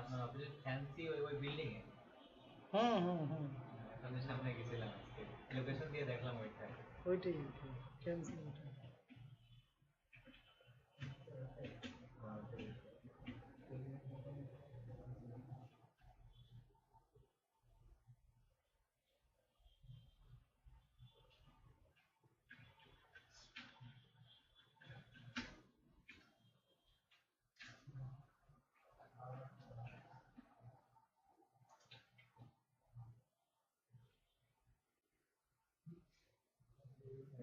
আপনার অফিসের ফ্যান্সি ওই ওই বিল্ডিং এ হুম হুম হুম আপনাদের সামনে গেছিলাম আজকে লোকেশন দিয়ে দেখলাম ওইটা ওইটাই ওইটাই ক্যান্সেল ওইটা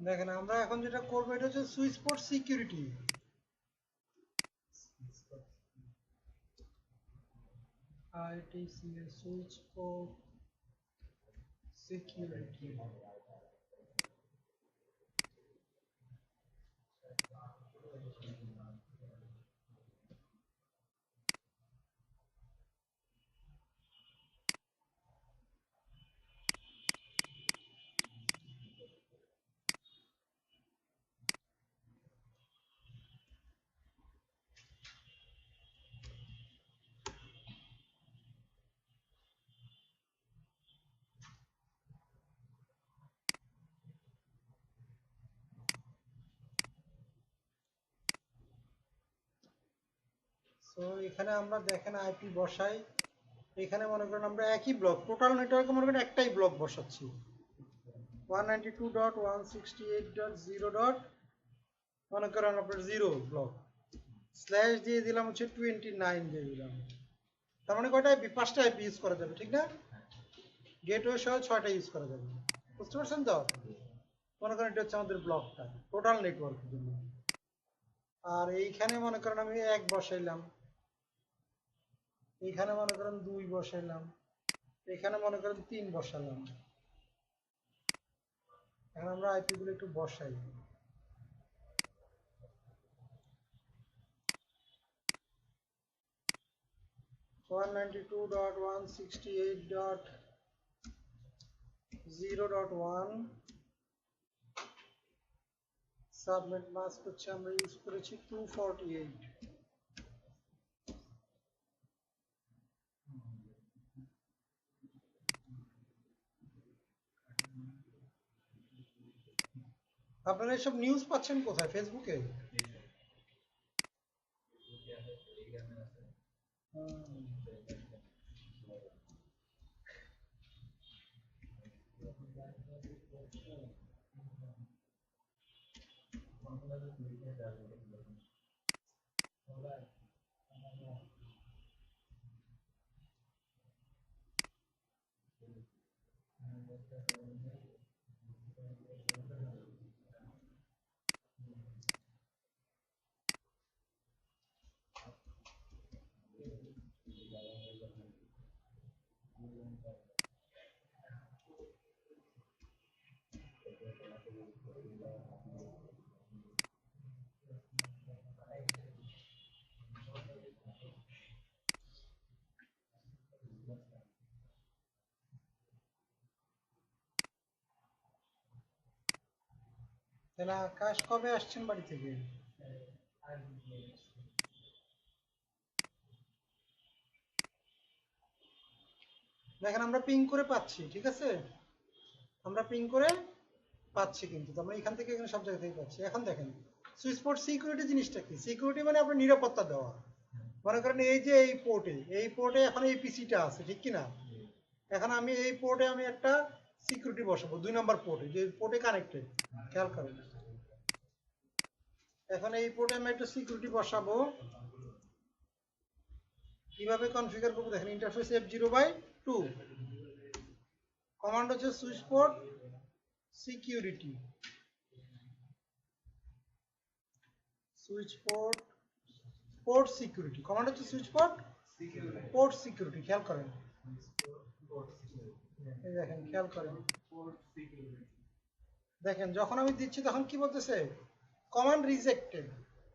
দেখেন আমরা এখন যেটা করব এটা হচ্ছে switch port security. ITCS switch port security. So এখানে আমরা দেখেন আইপি বসাই। এখানে মনে করেন আমরা একই ব্লক টোটাল নেটওয়ার্কে মনে করেন একটাই ব্লক বসাচ্ছি। ওয়ান নাইনটি টু মনে করেন আপনার জিরো ব্লক স্ল্যাশ দিয়ে দিলাম হচ্ছে টোয়েন্টি নাইন দিয়ে দিলাম। তার মানে কয়টা আইপি পাঁচটা আইপি ইউজ করা যাবে, ঠিক না? গেটওয়ে সহ ছয়টা ইউজ করা যাবে। বুঝতে পারছেন তো? মনে করেন এটা হচ্ছে আমাদের ব্লকটা টোটাল নেটওয়ার্কের জন্য। আর এইখানে মনে করেন আমি এক বসাইলাম। এইখানে মনে করেন দুই বসাইলাম, এখানে মনে করেন তিন বসালাম এখন আমরা আইপি গুলো একটু বসাই। One ninety two dot one sixty eight dot zero dot one subnet mask হচ্ছে আমরা ইউজ করেছি টু ফর্টি এইট আপনারা এসব নিউজ পাচ্ছেন কোথায় ফেসবুকে হুম। তাহলে আকাশ কবে আসছেন বাড়ি থেকে? দেখেন, আমরা পিং করে পাচ্ছি, ঠিক আছে? আমরা পিং করে পাচ্ছি কিন্তু আমরা এখান থেকে এখানে সব জায়গা থেকে পাচ্ছি। এখন দেখেন, সুইচ পোর্ট সিকিউরিটি জিনিসটা কি? সিকিউরিটি মানে আপনার নিরাপত্তা দেওয়া। মনে করেন এই যে এই পোর্টে এই পোর্টে এখন এই পিসিটা আছে, ঠিক কি না এখন আমি এই পোর্টে আমি একটা সিকিউরিটি বসাবো, দুই নম্বর পোর্টে যে পোর্টে কানেক্টেড খেয়াল করেন। এখন এই পোর্টে আমি একটা সিকিউরিটি বসাবো। কীভাবে কনফিগার করব? দেখেন interface F zero by two command হচ্ছে switch port security switch port port security command হচ্ছে সুইচ পোর্ট পোর্ট সিকিউরিটি খেয়াল করেন। দেখেন, খেয়াল করেন। দেখেন, যখন আমি দিচ্ছি তখন কি বলতেছে? Command rejected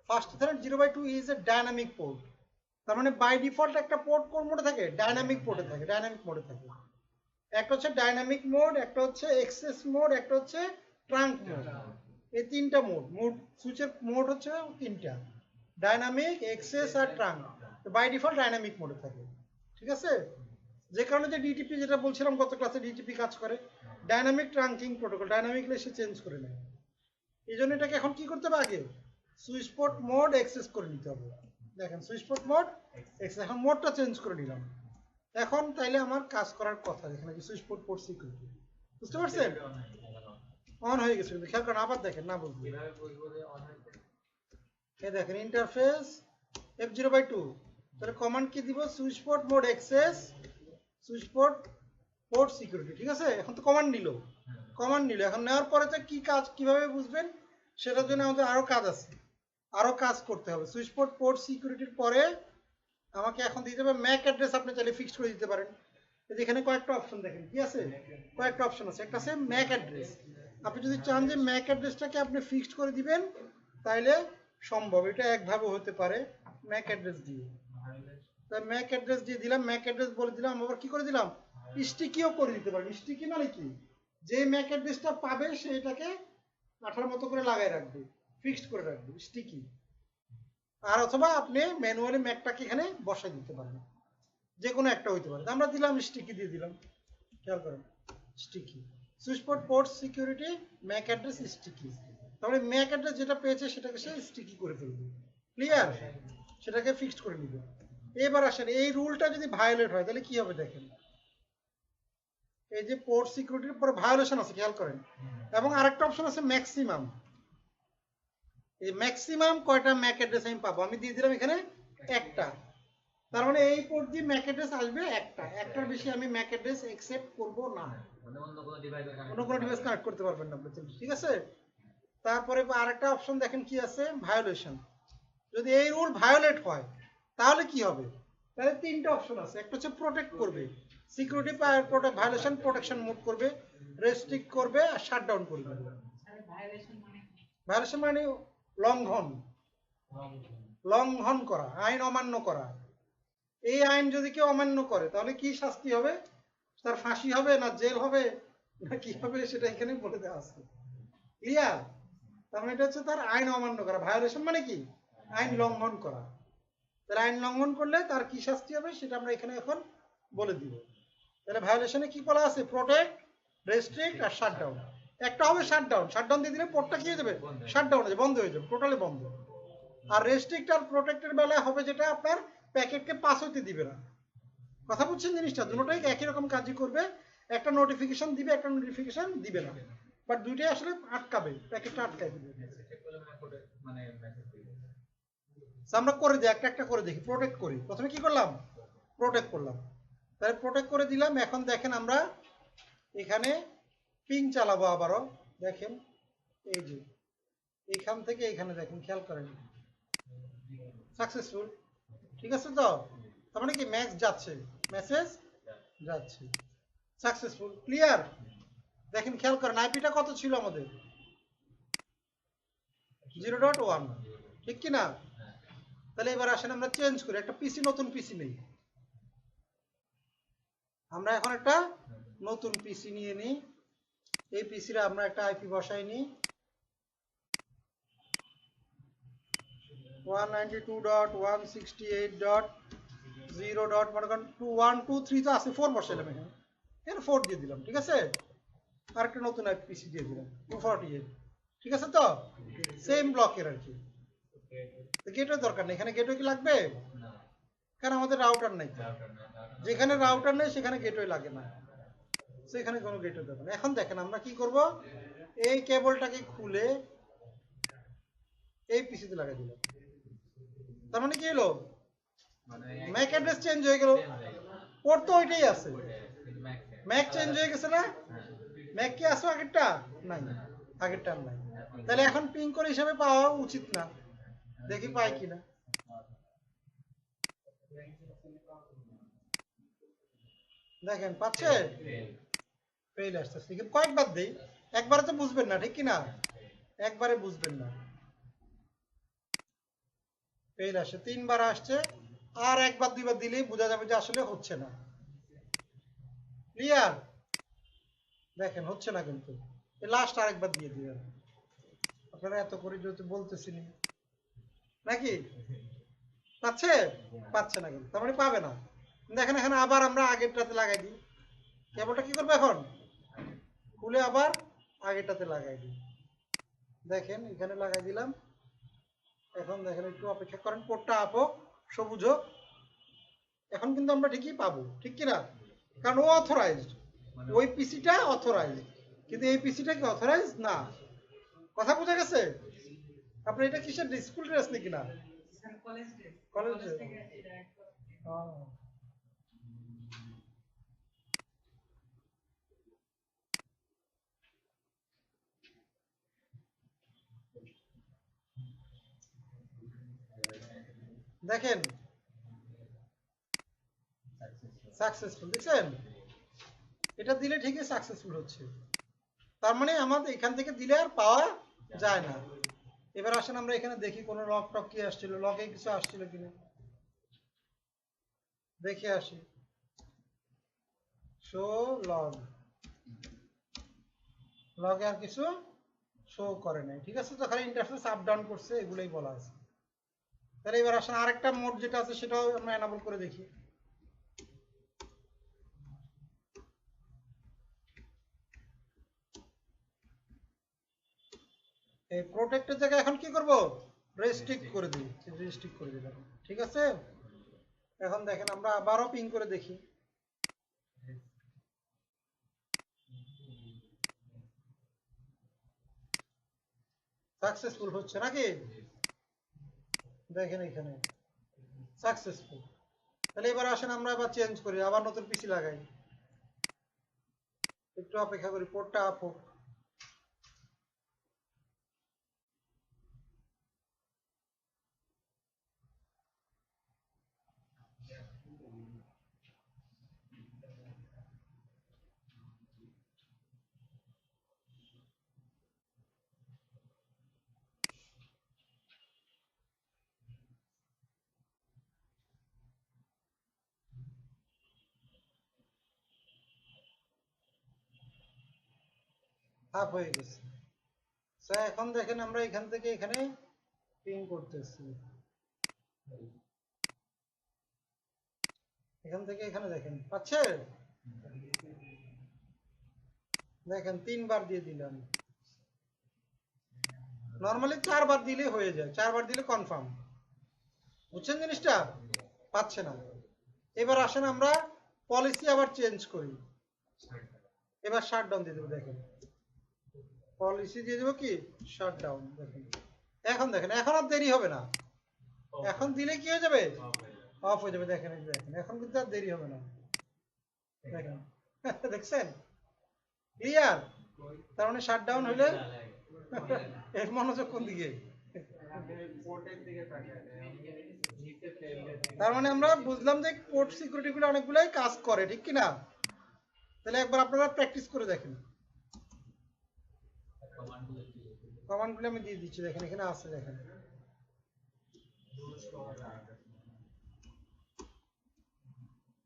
first thread zero by two is a dynamic port তার মানে বাই ডিফল্ট একটা পোর্ট কোন মোডে থাকে? ডাইনামিক পোর্টে থাকে ডাইনামিক মোডে থাকে। একটা হচ্ছে ডাইনামিক মোড একটা হচ্ছে এক্সেস মোড একটা হচ্ছে ট্রাঙ্ক মোড এই তিনটা মোড মোড সুইচের মোড হচ্ছে তিনটা। ডাইনামিক এক্সেস আর ট্রাঙ্ক বাই ডিফল্ট ডাইনামিক মোডে থাকে। ঠিক আছে? যে কারণে যে ডিটিপি যেটা বলছিলাম, গত ক্লাসে ডিটিপি কাজ করে। ডাইনামিক ট্রাঙ্কিং প্রোটোকল ডাইনামিকলি সে চেঞ্জ করে নেয়। এই জন্য এটাকে এখন কি করতে হবে আগে? সুইচ পোর্ট মোড অ্যাক্সেস করে নিতে হবে। দেখেন সুইচ পোর্ট মোড অ্যাক্সেস এখন মোডটা চেঞ্জ করে নিলাম। এখন তাইলে আমার কাজ করার কথা এখানে যে সুইচ পোর্ট পোর্ট সিকিউরিটি বুঝতে পারছেন? অন হয়ে গেছে। কিন্তু খেয়াল করেন আবার দেখেন না বলব। এই দেখেন interface F zero by two তাহলে কমান্ড কি দিব? Switch port mode access switch port port security ঠিক আছে? এখন তো কমান্ড নিল। কমান্ড নিল। এখন নেওয়ার পরে তো কি কাজ, কীভাবে বুঝবেন? সেটার জন্য আমাদের আরও কাজ আছে। আরও কাজ করতে হবে। সুইচ পোর্ট পোর্ট সিকিউরিটির পরে আমাকে এখন দিতে হবে ম্যাক অ্যাড্রেস আপনি চাইলে ফিক্স করে দিতে পারেন। যে এখানে কয়েকটা অপশন দেখেন, কি আছে? কয়েকটা অপশন আছে। একটা আছে ম্যাক অ্যাড্রেস আপনি যদি চান যে ম্যাক অ্যাড্রেসটাকে আপনি ফিক্সড করে দিবেন, তাইলে সম্ভব। এটা একভাবে হতে পারে ম্যাক অ্যাড্রেস দিয়ে। তাই ম্যাক অ্যাড্রেস দিয়ে দিলাম। ম্যাক অ্যাড্রেস বলে দিলাম। আবার কি করে দিলাম? স্টিকিও করে দিতে পারেন। স্টিকি মানে কি? যে ম্যাক অ্যাড্রেসটা পাবে, সে এটাকে আঠার মতো করে লাগাই রাখবে ফিক্সড করে রাখবে স্টিকি আর অথবা আপনি ম্যানুয়ালি ম্যাকটাকে এখানে বসাই দিতে পারেন। যে কোনো একটা হইতে পারে। আমরা দিলাম স্টিকি দিয়ে দিলাম। খেয়াল করেন sticky switch port port security mac address sticky তাহলে ম্যাক অ্যাড্রেস যেটা পেয়েছে, সেটাকে সে স্টিকি করে ফেলবে। ক্লিয়ার সেটাকে ফিক্সড করে নিবে। এবার আসেন, এই রুলটা যদি ভায়োলেট হয়, তাহলে কি হবে দেখেন? এই যে পোর্ট সিকিউরিটির পরে ভায়োলেশন আছে, খেয়াল করেন। এবং আরেকটা অপশন আছে ম্যাক্সিমাম এই ম্যাক্সিমাম কয়টা ম্যাক অ্যাড্রেস আমি পাবো? আমি দিয়ে দিলাম এখানে একটা। তার মানে এই পোর্ট দিয়ে ম্যাক অ্যাড্রেস আসবে একটা। একটার বেশি আমি ম্যাক অ্যাড্রেস অ্যাকসেপ্ট করব না। অন্য কোনো ডিভাইস কানেক্ট করতে পারবেন না আপনি, ঠিক আছে? তারপরে আরেকটা অপশন দেখেন কি আছে? ভায়োলেশন যদি এই রুল ভায়োলেট হয়, তাহলে কি হবে? তাহলে তিনটা অপশন আছে। একটা হচ্ছে প্রোটেক্ট করবে। সিকিউরিটি ভায়োলেশন প্রোটেকশন মোড করবে, রেস্ট্রিক্ট করবে আর শাটডাউন করবে। ভায়োলেশন মানে লঙ্ঘন। লঙ্ঘন করা, আইন অমান্য করা। এই আইন যদি কেউ অমান্য করে, তাহলে কি শাস্তি হবে? তার ফাঁসি হবে না জেল হবে? না কি হবে সেটা এখানে বলে দেওয়া আছে। ক্লিয়ার তার মানে এটা হচ্ছে তার আইন অমান্য করা। ভায়োলেশন মানে কি? আইন লঙ্ঘন করা। তার আইন লঙ্ঘন করলে তার কি শাস্তি হবে সেটা আমরা এখানে এখন বলে দিব। তাহলে ভায়োলেশনে কি বলা আছে? প্রোটেক্ট রেস্ট্রিক্ট আর শাটডাউন একটা হবে শাটডাউন শাটডাউন দিয়ে দিলে পোর্টটা কি হয়ে যাবে? শাটডাউন হয়ে যাবে। বন্ধ হয়ে যাবে টোটালি বন্ধ। আর রেস্ট্রিক্ট আর প্রোটেক্টের বেলায় হবে যেটা আপনার প্যাকেটকে পাস হইতে দিবে না। কথা বুঝছেন জিনিসটা? দুটোটাই একই রকম কাজই করবে। একটা নোটিফিকেশন দিবে একটা নোটিফিকেশন দিবে না। বাট দুইটাই আসলে আটকাবে প্যাকেটটা আটকাই দিবে। আমরা করে দিই একটা একটা করে দেখি। প্রোটেক্ট করি। প্রথমে কি করলাম? প্রোটেক্ট করলাম। তাহলে প্রোটেক্ট করে দিলাম। এখন দেখেন আমরা এখানে পিং চালাবো আবারও। দেখেন, এই যে, এইখান থেকে এখানে দেখেন, খেয়াল করেন। সাকসেসফুল ঠিক আছে তো? তার মানে কি ম্যাচ যাচ্ছে মেসেজ যাচ্ছে। সাকসেসফুল ক্লিয়ার দেখেন, খেয়াল করেন আইপিটা কত ছিল আমাদের? জিরো ডট ওয়ান ঠিক কি না তাহলে এবার আসেন, আমরা চেঞ্জ করি। একটা পিসি নতুন পিসি নেই। আমরা এখন একটা নতুন পিসি নিয়ে নিই। এই পিসিটা আমরা একটা আইপি বসাই নিই। One ninety two dot one sixty eight dot zero dot মনে করেন টু ওয়ান টু থ্রি তো আছে ফোর বসাইলাম এখানে। ফোর দিয়ে দিলাম ঠিক আছে? আর একটা নতুন আইপি পিসি দিয়ে দিলাম টু ফর্টি এইট ঠিক আছে তো? সেম ব্লকের আর কি। গেটওয়ে দরকার নেই। এখানে কি লাগবে? না কারণ আমাদের রাউটার যেখানে রাউটার নেই, সেখানে গেটওয়ে লাগে না। সেখানে কোনো গেটওয়ে দেবে না। এখন দেখেন আমরা কি করব? এই কেবলটাকে খুলে এই পিসিতে লাগাই দিলাম। তার মানে কি হলো? ম্যাক অ্যাড্রেস চেঞ্জ হয়ে গেল। পোর্ট তো ওইটাই আছে। ম্যাক চেঞ্জ হয়ে গেছে না? ম্যাক কি আছে আগেরটা? নাই। আগেরটা নাই। তাহলে এখন পিং করে হিসাবে পাওয়া উচিত না। দেখি পাই কিনা। দেখেন, পাচ্ছে? ফেল আসতেছে। কিন্তু কয়েকবার দেই, একবারে তো বুঝবেন না, ঠিক কি না একবারে বুঝবেন না। ফেল আসে, তিনবার আসছে, আর একবার, দুইবার দিলেই বোঝা যাবে যে আসলে হচ্ছে না। ক্লিয়ার দেখেন, হচ্ছে না কিন্তু। লাস্ট আরেকবার দিয়ে দিবেন। আপনারা এত করে যেহেতু বলতেছিলেন নাকি? পাচ্ছে? পাচ্ছে না কিন্তু। তার মানে পাবে না। দেখেন এখানে আবার আমরা আগেরটাতে লাগাই দিই। কেবলটা কি করব এখন? খুলে আবার আগেরটাতে লাগাই দিই। দেখেন এখানে লাগাই দিলাম। এখন দেখেন একটু অপেক্ষা করেন পোর্টটা আপ হোক সবুজ হোক। এখন কিন্তু আমরা ঠিকই পাবো ঠিক কি না কারণ ও অথরাইজড ওই পিসিটা অথরাইজড কিন্তু এই পিসিটা কি অথরাইজড না। কথা বোঝা গেছে? আপনি এটা কিসের? স্কুল ড্রেস নাকি না? College day college college day. থেকে এটা একবার ও। দেখেন। সাকসেসফুল দেখছেন? এটা দিলে ঠিকই সাকসেসফুল হচ্ছে। তার মানে আমাদের এখান থেকে দিলে আর পাওয়া যায় না। এবার আসেন আমরা এখানে দেখি কোনো লক টক কি আসছিল লগে কিছু আসছিল কিনা। দেখে আসি। শো লগ লগে আর কিছু শো করে নাই। ঠিক আছে তো, খালি ইন্টারফেস আপ ডাউন করছে, এগুলোই বলা আছে। তাহলে এবার আসেন আরেকটা মোড যেটা আছে সেটাও আমরা এনাবল করে দেখি। এই প্রোটেক্টের জায়গায় এখন কি করব? রেস্ট্রিক্ট করে দিই রেস্ট্রিক্ট করে দিলাম। ঠিক আছে? এখন দেখেন আমরা আবারও পিং করে দেখি। সাকসেসফুল হচ্ছে নাকি? দেখেন এখানে। সাকসেসফুল তাহলে এবার আসেন, আমরা আবার চেঞ্জ করি, আবার নতুন পিসি লাগাই। একটু অপেক্ষা করি পোর্টটা আপ হোক। হাফ হয়ে গেছে। So, এখন দেখেন আমরা এখান থেকে এখানে পিং করতেছি। এখান থেকে এখানে দেখেন পাচ্ছে দেখেন তিনবার দিয়ে দিলাম। নর্মালি চারবার দিলে হয়ে যায় চারবার দিলে কনফার্ম বুঝছেন জিনিসটা? পাচ্ছে না। এবার আসেন আমরা পলিসি আবার চেঞ্জ করি। এবার শাট ডাউন দিয়ে দেবো দেখেন। পলিসি দিয়ে দেবো কি? শাট ডাউন দেখেন। এখন দেখেন এখন আর দেরি হবে না। এখন দিলে কি হয়ে যাবে? অফ হয়ে যাবে। দেখেন দেখেন। এখন কিন্তু আর দেরি হবে না। দেখেন। দেখছেন? ক্লিয়ার তার মানে শাট ডাউন হইলে এর মনোযোগ কোন দিকে? তার মানে আমরা বুঝলাম যে কোর্ট সিকিউরিটি গুলো অনেকগুলাই কাজ করে ঠিক কি না তাহলে একবার আপনারা প্র্যাকটিস করে দেখেন। কমান্ডগুলো আমি দিয়ে দিচ্ছি, দেখেন, এখানে আছে, দেখেন।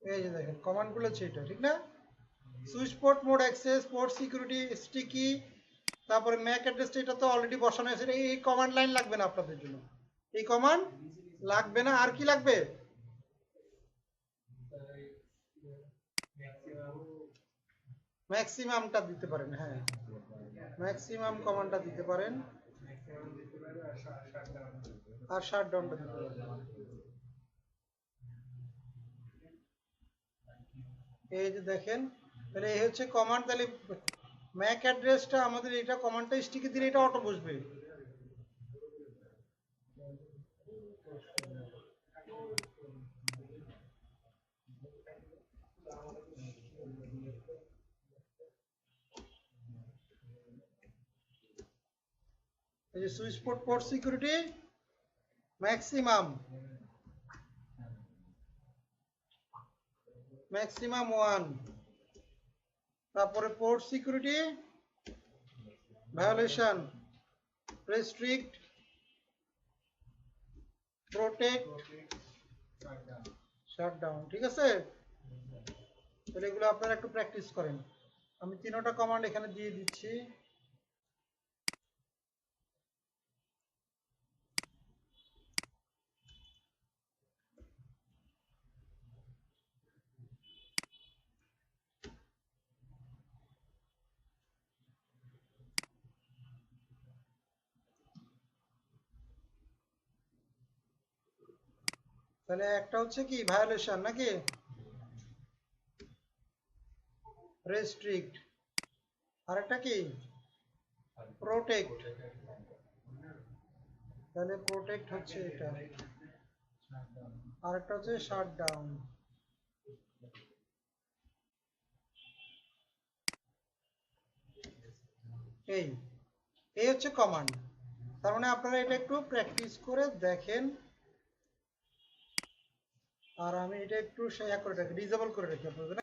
এই যে দেখেন কমান্ডগুলো হচ্ছে এটা, ঠিক না? Switch mode access port security sticky তারপরে ম্যাক অ্যাড্রেসটা এটা তো অলরেডি বসানো আছে এই কমান্ড লাইন লাগবে না আপনাদের জন্য। এই কমান্ড লাগবে না, আর কি লাগবে? ম্যাক্সিমামটা দিতে পারেন হ্যাঁ। ম্যাক্সিমাম কমান্ডটা দিতে পারেন। আর শাট ডাউনটা দিতে পারেন। এই যে দেখেন, তাহলে এই হচ্ছে কমান্ড তাহলে ম্যাক অ্যাড্রেসটা আমাদের এটা কমান্ডটা স্টিকে দিলে এটা অটো বসবে। এই যে switch port port security, maximum. Maximum তারপরে port security, violation, restrict, protect, shutdown, ঠিক আছে? এগুলো আপনারা একটু প্র্যাকটিস করেন। আমি তিনোটা কমান্ড এখানে দিয়ে দিচ্ছি। তাহলে একটা হচ্ছে কি? ভায়োলেশন নাকি? রেস্ট্রিক্ট আরেকটা কি? প্রোটেক্ট তাহলে প্রোটেক্ট হচ্ছে এটা। আরেকটা হচ্ছে শাট ডাউন এই এই হচ্ছে কমান্ড তার মানে আপনারা এটা একটু প্র্যাকটিস করে দেখেন আর আমি এটা একটু করে রাখি ডিজেবল করে রাখি আপনাদের